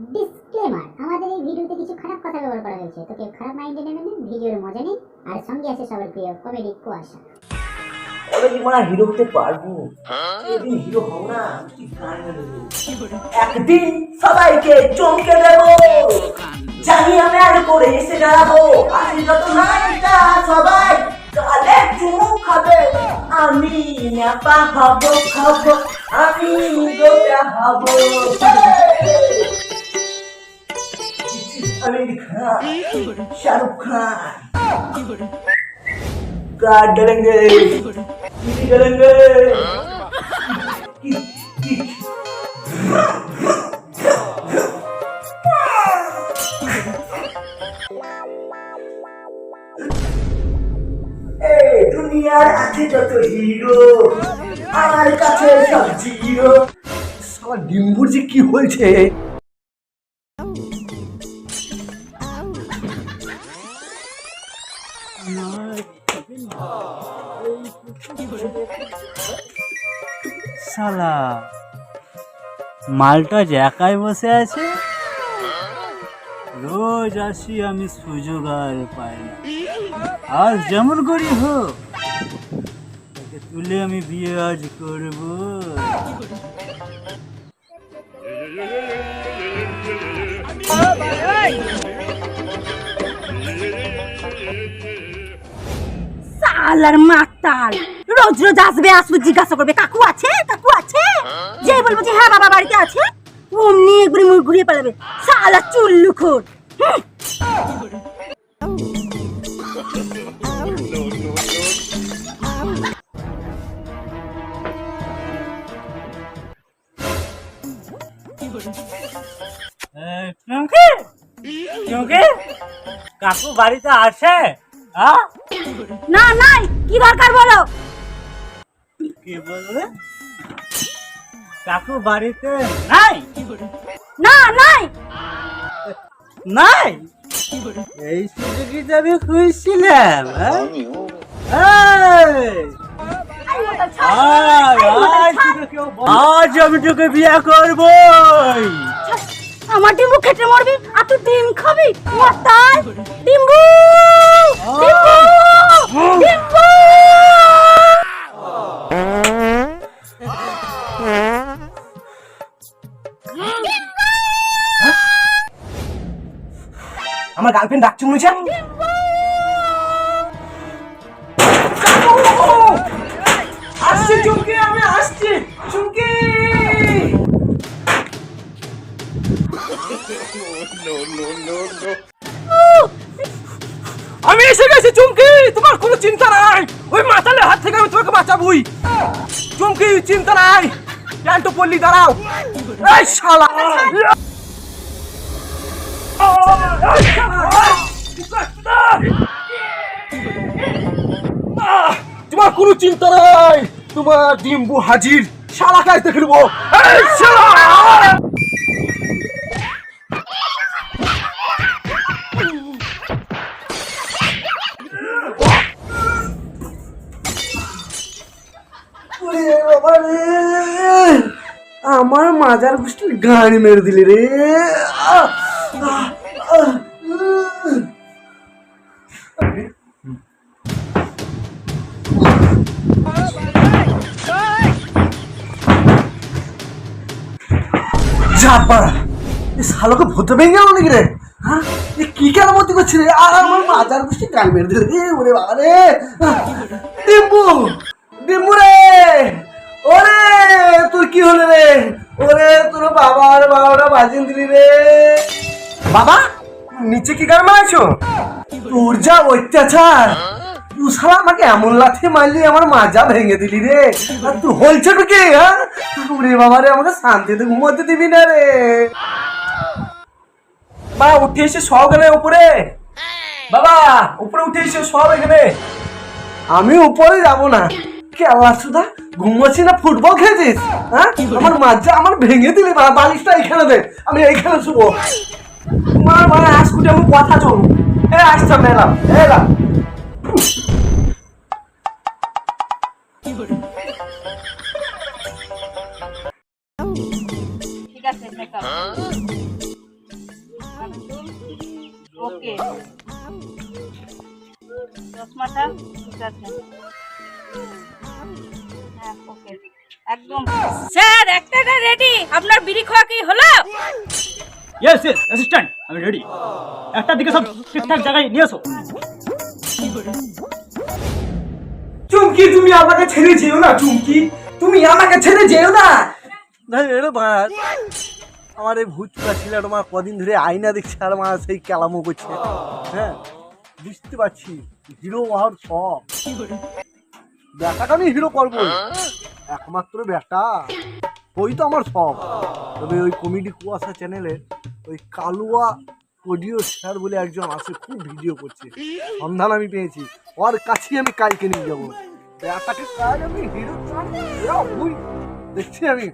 Disclaimer আমাদের এই ভিডিওতে কিছু খারাপ কথা ব্যবহার করা হয়েছে। তো কেউ খারাপ মাইন্ডে নেবেন না ভিডিওর মজা নেই আর সঙ্গে আছে সবার প্রিয় কমেডি কুয়াশা। ওরা কি মারা হিরো হতে পারব? একদিন হিরো হও না কি গান দেবো একদিন সবাইকে চমকে দেব জানি আমি আর করে এসে দাঁড়াবো আমি যত নাইটা সবাই কালে চুমু খাবে। আমি নেপা হব খাব আমি গোটা হব। আমির খান। শাহরুখ খান। কার ডালেঙ্গে? কিসি ডালেঙ্গে। দুনিয়ার আছে যত হিরো আমার কাছে সব জিরো। সালা ডিম্বুর যে কি হয়েছে? শালা, মালটা একাই বসে আছে? রোজ আসি আমি সুযোগ আর পাই না। আজ যেমন করি হোক তুলে আমি বিয়ে আজ করব। সালার মাতাল। রোজ রোজ আসবে আসবে, জিজ্ঞাসা করবে, কাকু আছে? কাকু আছে? যে বলব যে হ্যাঁ বাবা বাড়িতে আছে। অমনি একবারে মুখ ঘুরিয়ে পালাবে। সালা চুল্লু খোর কাকু বাড়িতে আসে? না নাই কি দরকার বলো? কি বলবে কাকু বাড়িতে নাই? না নাই। নাই? এই আমি খুঁজছিলাম হ্যাঁ? আজ আমি তোকে বিয়ে করবই। আমার ডিম্বু খেটে মরবি আর তুই ডিম খাবি? ডিম্বু! আমার গার্লফ্রেন্ড ডাকছে মনে এসে গেছি, চুমকি! তোমার কোনো চিন্তা নাই। ওই মাতালের হাত থেকে আমি তোমাকে বাঁচাবই। চুমকি, চিন্তা নাই। প্যান্ট পড়লি দাঁড়াও। এই শালা! তোমার কোনো চিন্তা নাই। তোমার ডিম্বু হাজির। শালা খাইতে খেলব এই শালা! আমার মাজার গোষ্ঠীর গান মেরে দিলি রে! আহ! এ শালোকে ভূতে ভেঙে গেল নাকি রে হ্যাঁ এ কি কেন করছে রে আর আমার মাজার গোষ্ঠী গান মেরে দিল রে, ওরে বাবা রে! ডিম্বু ডিম্বু রে হলো রে? ওরে, তোর বাবা আর বাবাটা বাজিন দিলি রে। বাবা, নিচে কি তোর যা অত্যাচার। তুই আমাকে এমন লাথি মারলি, আমার মাজা ভেঙে দিলি রে। আর তুই হলছে কি হ্যাঁ? বাবা রে, আমাকে শান্তিতে দিবি না রে। মা, উঠে এসে উপরে? বাবা, উপরে উঠে এসে সব এখানে। আমি উপরে যাব না। কেলা সুদা? ঘুমোচ্ছি না? ফুটবল খেয়েছিস হ্যাঁ? আমার মাজা আমার ভেঙে দিলি বালিশটা এখানে দে। আমি এইখানে শুবো। মার মানে আসকুটে আমি কথা চল এ আসতাম এলাম এলাম চশমাটা ঠিক আছে। হ্যাঁ ওকে একদম। স্যার একটা রেডি আপনার বিড়ি খাওয়া কি হলো? ইয়েস ইয়েস অ্যাসিস্ট্যান্ট আমি রেডি একটা দিকে সব ঠিকঠাক জায়গায় নিয়ে এসো। চুমকি তুমি আমাকে ছেড়ে যেও না চুমকি। তুমি আমাকে ছেড়ে যেও না। আমার এই ভূতটা ছেলেটা আমার কদিন ধরে আয়না দেখছে আর মা সেই কেলামো করছে। হ্যাঁ বুঝতে পারছি। হিরো হওয়ার সব ব্যাটাকে আমি হিরো করব একমাত্র ব্যাটা। ওই তো আমার সব। তবে ওই কমেডি কুয়াশা চ্যানেলে ওই কালুয়া অডিও স্যার বলে একজন আছে, খুব ভিডিও করছে। সন্ধান আমি পেয়েছি। ওর কাছেই আমি কালকে নিয়ে যাব। ব্যাটাকে কাজ আমি হিরো দেখছি আমি।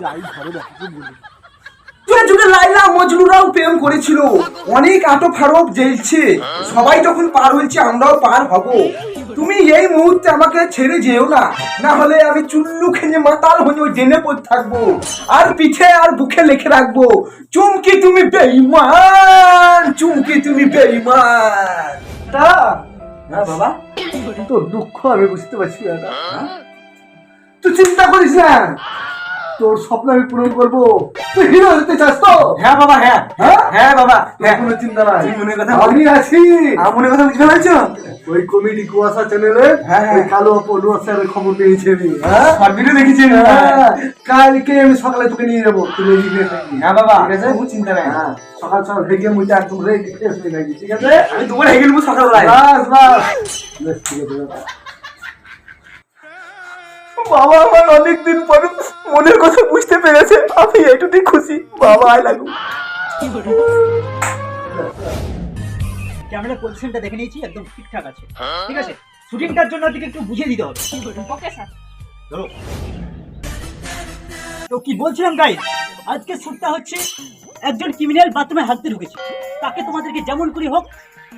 যাই ঘরে ব্যাটাকে বলি। যুগে লাইলা, মজনুরাও প্রেম করেছিল। অনেক আটো ফারক জেলছে। সবাই যখন পার হয়েছে, আমরাও পার হব। তুমি এই মুহূর্তে আমাকে ছেড়ে যেও না। না হলে আমি চুল্লু খেয়ে মাতাল হয়ে জেনে পড়ে থাকব। আর পিঠে আর বুকে লিখে রাখব। চুমকি তুমি বেঈমান, চুমকি তুমি বেঈমান। তা, না বাবা তোর দুঃখ আমি বুঝতে পারছি না। তুই চিন্তা করিস না। তোর স্বপ্ন আমি পূরণ করব। তুই হিরো হতে চাস তো? হ্যাঁ বাবা হ্যাঁ। হ্যাঁ? হ্যাঁ বাবা হ্যাঁ। কোনো চিন্তা নাই। মনের কথা আমি আছি। আমার কথা বুঝতে পারছ ওই কমেডি কুয়াশা চ্যানেলে ওই কালো পলুয়া স্যারের খবর পেয়েছি আমি। হ্যাঁ? ভিডিও দেখেছি কালকে আমি সকালে তোকে নিয়ে যাব। তুই রেডি হয়ে হ্যাঁ বাবা ঠিক আছে? কোনো চিন্তা নাই। হ্যাঁ। সকাল সকাল ভেগে মুইটা একদম রেডি ফ্রেশ হয়ে থাকবি ঠিক আছে? আমি তোমার হেগে সকালবেলায়। বাস বাস। ঠিক আছে বাবা। আমার অনেকদিন পর মনের কথা বুঝতে পেরেছে। আমি এটুকুই খুশি। বাবা আই লাগু ক্যামেরার পজিশনটা দেখে নিয়েছি একদম ঠিকঠাক আছে। ঠিক আছে? শুটিংটার জন্য ওদিকে একটু বুঝিয়ে দিতে হবে। ওকে স্যার ধরো। তো কি বলছিলাম গাই আজকে শ্যুটটা হচ্ছে একজন ক্রিমিনাল বাথরুমে হাঁটতে ঢুকেছে। তাকে তোমাদেরকে যেমন করে হোক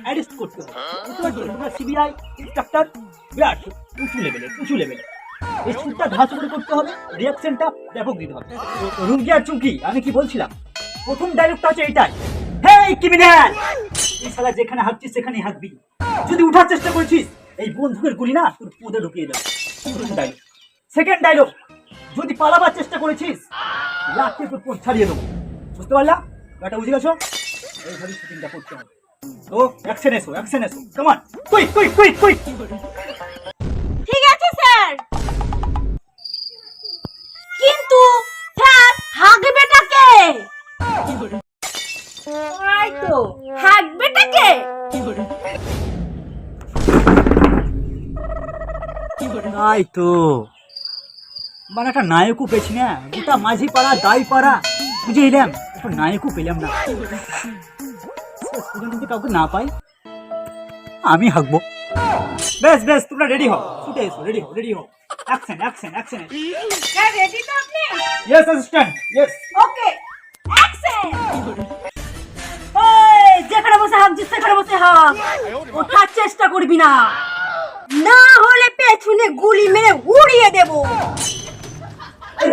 অ্যারেস্ট করতে হবে। বুঝতে পারছ? তোমরা সিবিআই ইন্সপেক্টর বিরাট উঁচু লেভেলে উঁচু লেভেলে এই শ্যুটটা ধাঁচ করে করতে হবে রিয়াকশনটা ব্যাপক দিতে হবে। রুমকি আর চুমকি, আমি কি বলছিলাম? প্রথম ডায়লগটা হচ্ছে এটাই হেই ক্রিমিনাল এই শালা যেখানে হাঁটছিস, সেখানেই হাঁটবি। যদি উঠার চেষ্টা করেছিস, এই বন্ধুকের গুলি না তোর পুঁদে ঢুকিয়ে দেবে। সেকেন্ড ডায়লগ যদি পালাবার চেষ্টা করেছিস লাখকে তোর পোস্ট ছাড়িয়ে দেবো। বুঝতে পারলা? ব্যাটা, বুঝে গেছো? এইভাবে শুটিংটা করতে হবে। তো অ্যাকশন এসো অ্যাকশন এসো। কেমন কুইক কুইক কুইক কুইক তো হাগবেটাকে তাই তো মানে একটা নায়কও পেয়েছি না গোটা মাঝি পাড়া দাই পাড়া বুঝে এলাম একটা নায়কও পেলাম না শেষ পর্যন্ত যদি কাউকে না পাই আমি হাঁকবো বেশ বেশ তোমরা রেডি হও ছুটে এসো রেডি হও রেডি হও action action action sir ready তো আপনি yes assistant yes okay action বসে হাঁকছিস সেখানে বসে হাঁক ওঠার চেষ্টা করবি না। না হলে পেছনে গুলি মেরে উড়িয়ে দেবো।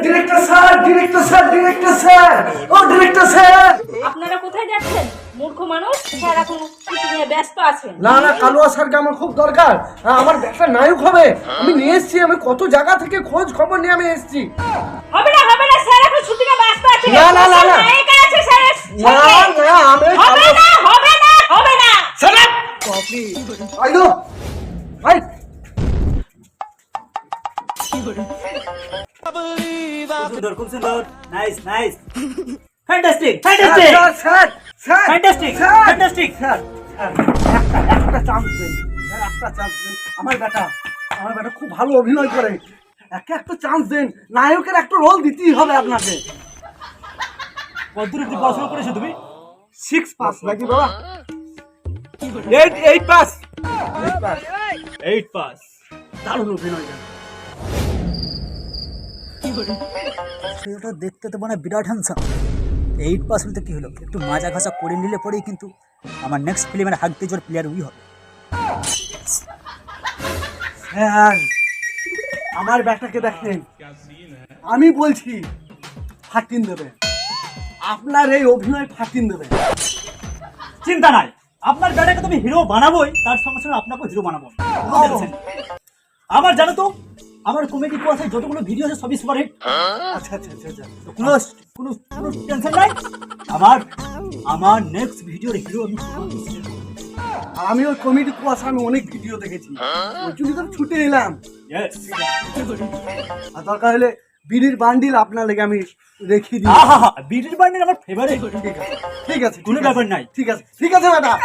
Director sir director sir director sir. ও ডিরেক্টর স্যার। আপনারা কোথায় যাচ্ছেন? মূর্খ মানুষ? স্যার এখন ব্যস্ত আছেন। না না কালুয়া স্যারকে আমার খুব দরকার। আমার একটা নায়ক হবে। আমি নিয়ে এসেছি আমি কত জায়গা থেকে খোঁজ খবর নিয়ে আমি এসেছি। হবে না হবে না স্যার এখন শুটিংয়ে ব্যস্ত আছে না, না, না, না। না না আমি হবে না আইলো আই খুব সুন্দর খুব সুন্দর nice nice. Fantastic fantastic sir sir sir. Fantastic sir. Fantastic sir sir, একটা চান্স দেন। একটা চান্স দেন। আমার বেটা আমার বেটা খুব ভালো অভিনয় করে। একে একটা চান্স দেন। নায়কের একটা রোল দিতেই হবে আপনাকে। কতদূর অব্দি পড়াশোনা করেছ তুমি? সিক্স পাস নাকি বাবা? Eight eight pass eight pass দারুণ অভিনয় করে। দেখতে তো মানে বিরাট হ্যান্ডসাম এইট পাস হলে তো কি হলো? একটু মাজা ঘাসা করে নিলে পরেই কিন্তু আমার নেক্সট ফিল্মের হাগতে জোর প্লেয়ার উই হবে। স্যার আমার ব্যাটাকে দেখেন। আমি বলছি ফাটিন দেবে। আপনার এই অভিনয় ফাটিন দেবে। চিন্তা নাই। আপনার বেটাকে তুমি হিরো বানাবোই তার সঙ্গে সঙ্গে আপনাকেও হিরো বানাবো। আমার জানো তো আমার কমেডি কোয়াসে যতগুলো ভিডিও আছে সবই সুপার হিট আচ্ছা আচ্ছা আচ্ছা আচ্ছা তো কোনো কোনো কোনো টেনশন নাই? আমার আমার নেক্সট ভিডিওর হিরো আমি আমি ওই কমেডি কুয়াশা আমি অনেক ভিডিও দেখেছি। ওই জন্য তো ছুটে এলাম. আর দরকার হলে বিড়ির বান্ডিল আপনার লেগে আমি রেখে দিই। বিডির বান্ডেল আমার ফেভারিট ঠিক আছে ঠিক আছে কোনো ব্যাপার নাই। ঠিক আছে ঠিক আছে ম্যাডাম।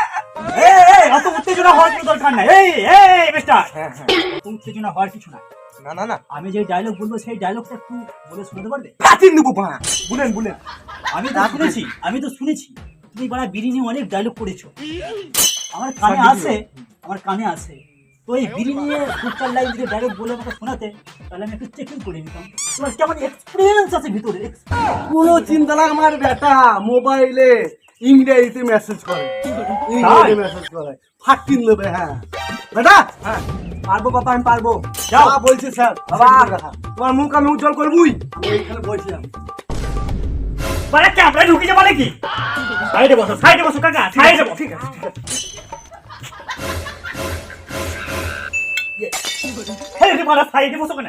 এই এই অত উত্তেজনা হওয়ার কোনো দরকার নাই। এই এই মিস্টার অত উত্তেজনা হওয়ার কিছু নাই। না না না। আমি যে ডায়লগ বলব সেই ডায়লগটা একটু বলে শোনাতে পারবে? কাটিয়ে নেব বাড়া বুলেন বুলেন। আমি তো শুনেছি আমি তো শুনেছি তুমি বাড়া বিড়ি নিয়ে অনেক ডায়লগ করেছ। আমার কানে আসে আমার কানে আসে তো এই বিড়ি নিয়ে চার লাইন যদি ডায়লগ বলে আমাকে শোনাতে তাহলে আমি একটু চেকিং করে নিতাম। তোমার কেমন এক্সপিরিয়েন্স আছে ভিতরে? কোনো চিন্তা না আমার বেটা মোবাইলে ইংরেজিতে মেসেজ করে। ইংরেজিতে মেসেজ করে। ফাটিন হ্যাঁ। বেটা হ্যাঁ। পারব বাবা আমি পারব। যা বলছি স্যার বাবা। তোমার মুখ আমি উজ্জ্বল করবই। এইখানে বলছিলাম। মানে ক্যামেরা ঢুকে যাবে নাকি? সাইডে বসো সাইডে বসো কাকা সাইডে বসো। ঠিক আছে ঠিক আছে। সাইডে বসো কেন?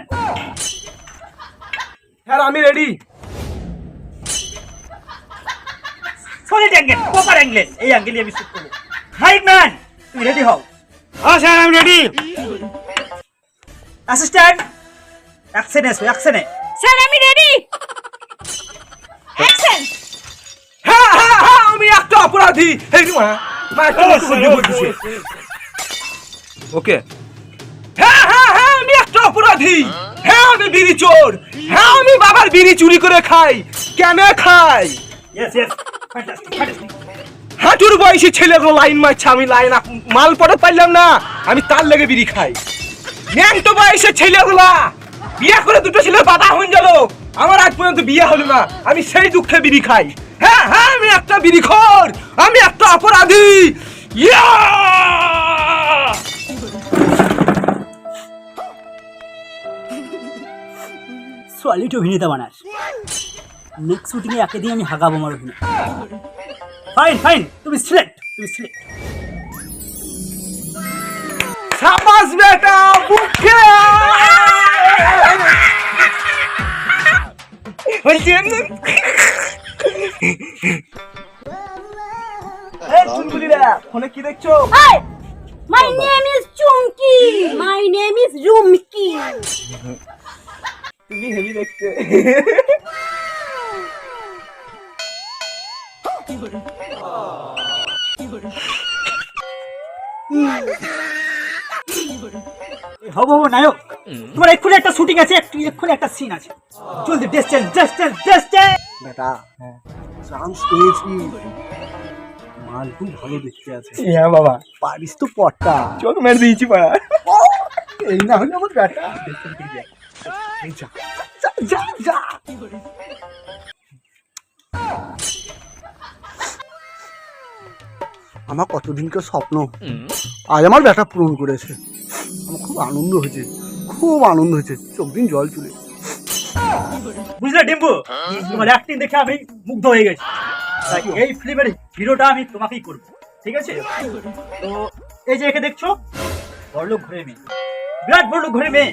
স্যার আমি ready solid angle proper angle এই অ্যাঙ্গেলই আমি শুট করব। হাইট ম্যান তুমি রেডি হও। হ্যাঁ স্যার আমি রেডি অ্যাসিস্ট্যান্ট অ্যাকশনে এসো অ্যাকশনে স্যার আমি রেডি অ্যাকশন হ্যাঁ হ্যাঁ হ্যাঁ আমি একটা অপরাধী। এই মা মা ওকে হ্যাঁ হ্যাঁ হ্যাঁ আমি একটা অপরাধী। হ্যাঁ আমি বিড়ি চোর। হ্যাঁ আমি বাবার বিড়ি চুরি করে খাই। কেন খাই? হাঁটুর বয়সী ছেলেগুলো লাইন মারছে আমি লাইন মাল পড়ে পারলাম না আমি তার লেগে বিড়ি খাই। ন্যাংটো বয়সের ছেলেগুলা বিয়ে করে দুটো ছেলে বাধা হয়ে গেল। আমার আজ পর্যন্ত বিয়ে হলো না আমি সেই দুঃখে বিড়ি খাই। হ্যাঁ হ্যাঁ আমি একটা বিড়ি খোর আমি একটা অপরাধী। ইয়া! সলিড অভিনেতা বানাস। নেক্সট শুটিংয়ে একে দিয়ে আমি হাগাবো আমার অভিনয়। ফাইন ফাইন তুমি সিলেক্ট তুমি সিলেক্ট সাবাস বেটা চুনগুলিরা ফোনে কি দেখছ? My name is Chumki my name is Rumki তুমি হেভি দেখতে। হব হব নায়ক তোমার এক্ষুনি একটা শুটিং আছে একটু এক্ষুনি একটা সিন আছে। জলদি dress change dress change dress change বেটা চান্স পেয়েছি। মাল খুব ভালো দেখতে আছে। হ্যাঁ বাবা। পারিস তো পট্টা চোখ মেরে দিয়েছি পাড়া এই না হলে আমার বেটা। যা যা যা যা। আমার কতদিনকার স্বপ্ন। আজ আমার ব্যাটা পূরণ করেছে। আমার খুব আনন্দ হয়েছে। খুব আনন্দ হয়েছে। চোখ দিন জল চলে। বুঝলে ডিম্বু তোমার অ্যাক্টিং দেখে আমি মুগ্ধ হয়ে গেছি। এই ফিল্মের হিরোটা আমি তোমাকেই করব। ঠিক আছে? তো এই যে একে দেখছ বড়লোক ঘরে মেয়ে বিরাট বড়লোক ঘরে মেয়ে।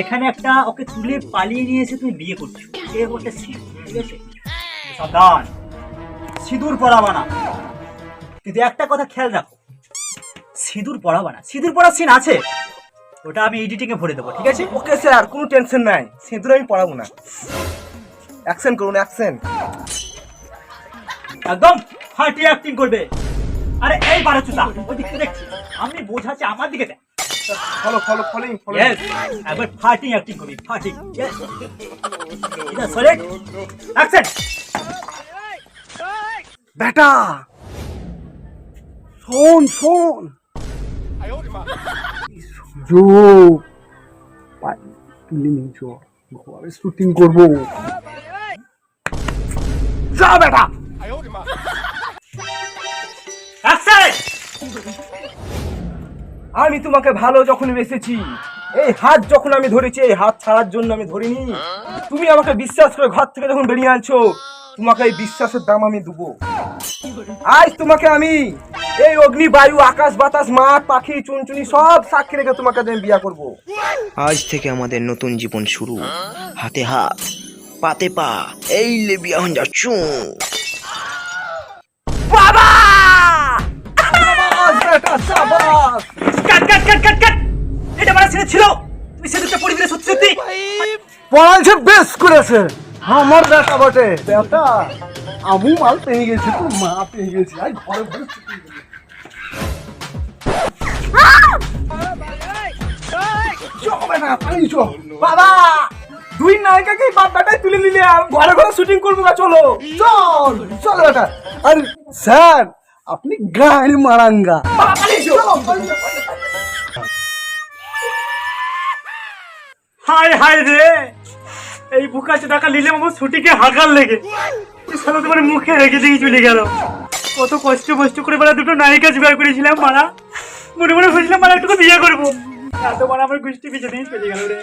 এখানে একটা ওকে তুলে পালিয়ে নিয়ে এসে তুমি বিয়ে করছ। সে একটা সিঁদুর ঠিক আছে? সাবধান। সিঁদুর পরাবা না। কিন্তু একটা কথা খেয়াল রাখো। সিঁদুর পরাবা না। সিঁদুর পরার সিন আছে। ওটা আমি এডিটিং এ ভরে দেবো ঠিক আছে? ওকে স্যার কোনো টেনশন নাই। সিঁদুর আমি পড়াবো না। অ্যাকশন করুন অ্যাকশন একদম ফাটি অ্যাক্টিং করবে। আরে এই বারো চুতা ওই দিকে দেখছি আমি বোঝাচ্ছি আমার দিকে দেখ। Follow follow following follow yes একবার ফাটিং অ্যাক্টিং করবি ফাটিং ইয়েস এটা সলিড অ্যাকশন বেটা শোন শোন। পাই তুলে নিয়েছ ঘরে শুটিং করব। যা বেটা। অ্যাকশন আমি তোমাকে ভালো যখন বেসেছি এই হাত যখন আমি ধরেছি, এই হাত ছাড়ার জন্য আমি ধরিনি। তুমি আমাকে বিশ্বাস করে ঘর থেকে যখন বেরিয়ে আনছো, তোমাকে এই বিশ্বাসের দাম আমি দেবো। আজ তোমাকে আমি এই অগ্নি, বায়ু, আকাশ, বাতাস, মাঠ, পাখি, চুনচুনি সব সাক্ষী রেখে তোমাকে আমি বিয়া করব। আজ থেকে আমাদের নতুন জীবন শুরু। হাতে হাত, পাতে পা, এই লেবিয়া হন যাচ্ছু। পড়াইছে, বেশ করেছে। আমার বেটা বটে। বেটা আমি মাল পেয়ে গেছি তো, মা পেয়ে গেছি। ঘরে ঘরে দুই তুলে নিলে আর ঘরে ঘরে শুটিং করব না চলো। স্যার, আপনি গাড়ি মারাঙ্গা। হায় হায় রে। এই বুকাচে টাকা নিলে আমার ছুটিকে হাঁকার লেগে। শালা তোমার মুখে রেখে দিয়ে চলে গেল। কত কষ্ট কষ্ট করে বেলা দুটো নায়িকা জোগাড় করেছিলাম, মারা। মনে মনে হয়েছিলাম মারা একটু বিয়ে করব। এত মারা আমার গোষ্ঠী পিছনে চলে গেল রে